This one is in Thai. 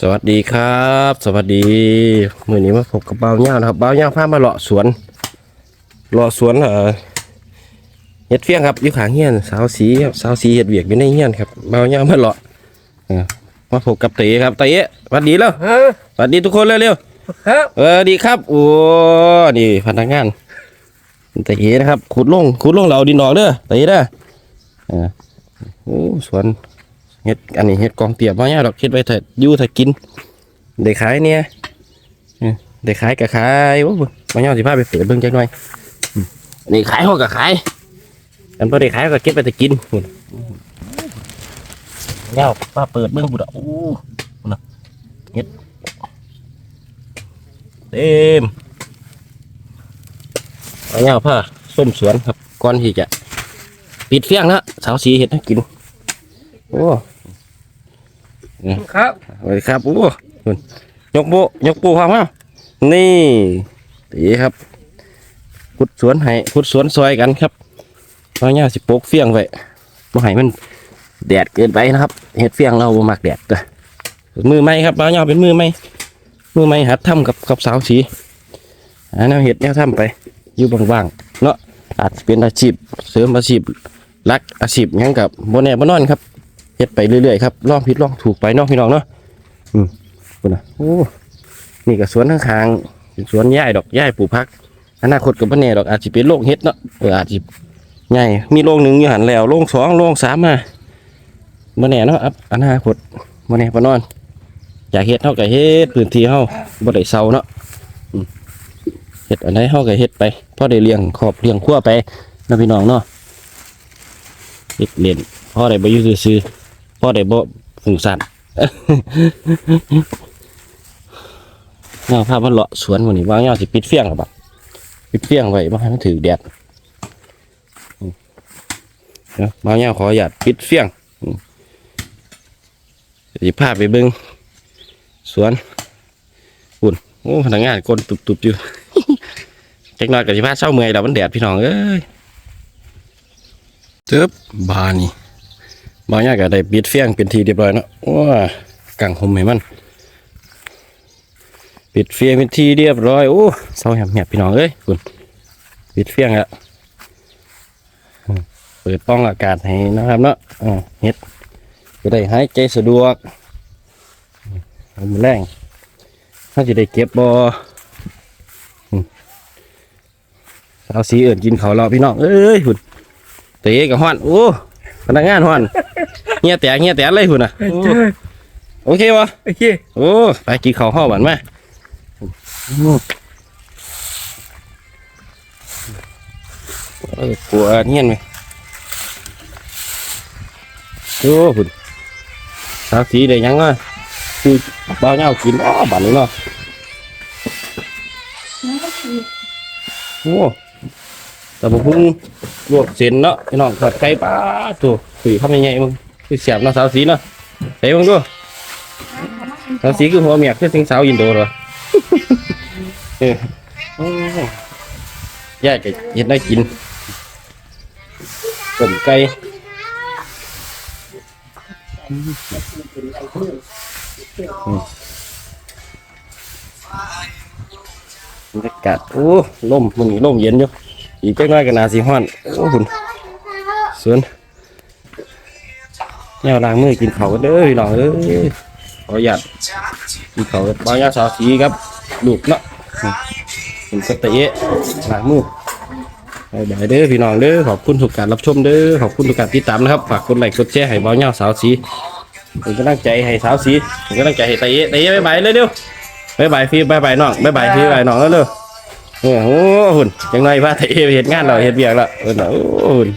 สวัสดีครับ สวัสดีมื่อนี้มาพบกับเบาเงานะครับเบาเงาพามาเลาะสวนเลาะสวนเอ่อเฮ็ดเฟี้ยงครับอยู่ขางเฮียนสาวสีครับสาวสีเฮ็ดเวียกอยู่ในเฮียนครับเบาเงามาเลาะเออมาพบกับเต๋ครับเต๋สวัสดีแล้วฮะสวัสดีทุกคนเร็วครับๆเออดีครับโอ้นี่พนักงานเต๋นะครับขุดลงขุดลงเราดินออกเด้อเต๋เด้อเออโอ้สวน เฮ็ดอันนี้เฮ็ดกองเตียบเบาเงาดอกเฮ็ดไว้เถ้าอยู่ถ้ากินได้ขายเนี่ยได้ขายก็ขายโอ้บ่มาย่อสิพาไปเปิดเบิ่งจักหน่อยอันนี่ขายเฮาก็ขายอันบ่ได้ขายก็เก็บไปแต่กินพุ่นย่าป้าเปิดเบิ่งพุ่นอะโอ้พุ่นน่ะเฮ็ดเต็มเอาย่าผ้าส้มสวนครับก่อนที่จะปิดเฟี้ยงนะสาวสีเฮ็ดให้กิน โอ้ ครับสวัสดีครับโอ้ยกโบยกปูพร้อมครับนี่ตีครับขุดสวนให้ขุดสวนซอยกันครับเพราะเนี่ยสิโปกเฟียงไว้บ่ให้มันแดดเกินไปนะครับเห็ดเฟียงเราบ่มักแดดเด้อมือไม้ครับบ้าวเนี่ยเป็นมือไม้มือไม้หัดทำกับกับสาวสีอันนั้นเห็ดเนี่ยทำไปอยู่ว่างๆเนาะอาจจะเป็นอาชีพเสริมอาชีพรักอาชีพหยังกับโบแน่บ่นอนครับ เฮ็ดไปเรื่อยๆครับลองผิดลองถูกไปนาะพี่น้องเนาะอืมคุณนะโอ้นี่ก็สวนข้างๆเป็นสวนหญ้าดอกหญ้าปลูกพักอนาคตกับบ่แน่ดอกอาจจะเป็นโรคเฮ็ดเนาะเอออาจจะใหญ่มีโรงหนึ่งอยู่หันแล้วโรงสองโรงสามมาบ่แน่เนาะครับอนาคตบ่แน่บ่นอนอยากเฮ็ดเฮาก็เฮ็ดพื้นที่เฮาบ่ได้เซาเนาะเฮ็ดอันใดเฮาก็เฮ็ดไปพ่อได้เลี้ยงครอบเลี้ยงครัวไปนะพี่น้องเนาะเฮ็ดเล่นพ่อได้บ่อยู่ซื่อ พ่อได้บ่ฝุ่งสั่นเงาภาพมันเลาะสวนวันนี้วางเงาสิปิดเฟี้ยงครับบัดปิดเฟี้ยงไว้บ่ให้มันถือแดดอืมเดี๋ยววางเงาขออนุญาตปิดเฟี้ยงสิพาพไปเบิ่งสวนปุ่นโอ้พนักงานคนตุบๆอยู่จักหน่อยก็สิพาเช้าเมื่อยแล้วมันแดดพี่น้องเอ้ยเจ็บบานี่ บางอย่างก็ได้ปิดเฟียงเป็นทีเรียบร้อยนะว้ากังหมให้มันปิดเฟียงเป็นทีเรียบร้อยโอ้เศร้าแหบแหบพี่น้องเอ้ยคุณปิดเฟียงอืมเปิดป้องอากาศให้นะครับเนาะอ่าเฮ็ดจะได้หายใจสะดวกอืมมันแรงถ้าจะได้เก็บบอเอาสีเอื่นกินเขาเราพี่น้องเอ้ยคุณเตะกับฮ้อนโอ้ พนักงานฮอนเงียแตกเงียแตกเลยคุณอะโอ้โอเควะโอเคโอ้ไปกินข้าวห้อบันมาโอ้เออกลัวเงียนไหมโอ้คุณสาวสีได้หยังอะคือบ้าวเหงากินอ๋อบันนี้เนาะโอ้ แต่บุพุ่งลวกเส้นเนาะพี่น้องทอดไก่ปลาตัวถุยทำยังไงมึงคือเสียบเนาะสาวสีเนาะใส่มึงดูสาวสีคือหัวเมียคือสิงสาวอินโดเหรอเออโอ้ยายก็เห็นได้กินต้มไก่อืมบรรยากาศโอ้ลมมันนี่ลมเย็นอยู่ อีกจักหน้อยก็น่าสิฮ้อนโอ้หุ่นสวนแนวล้างมือกินข้าวกันเด้อพี่น้องเอ้ยขออนุญาตกินเขาวบางย่าสาวสีครับลูกเนาะอืมเป็นสเตะหลังมือเดี๋ยวเด้อพี่น้องเด้อขอบคุณทุกการรับชมเด้อขอบคุณทุกการติดตามนะครับฝากกดไลค์กดแชร์ให้บางอย่าสาวสีเป็นกำลังใจให้สาวสีเป็นกำลังใจให้เต๊ะเต๊ะบ๊ายบายเลยเร็วบ๊ายบายพี่บ๊ายบายน้องบ๊ายบายพี่บ๊ายบายน้องแล้ว เร็วโอ้หุ่นยังไงว่าแต่เอเห็นงานเราเห็นเบียกแล้วเออโอ้หุ่น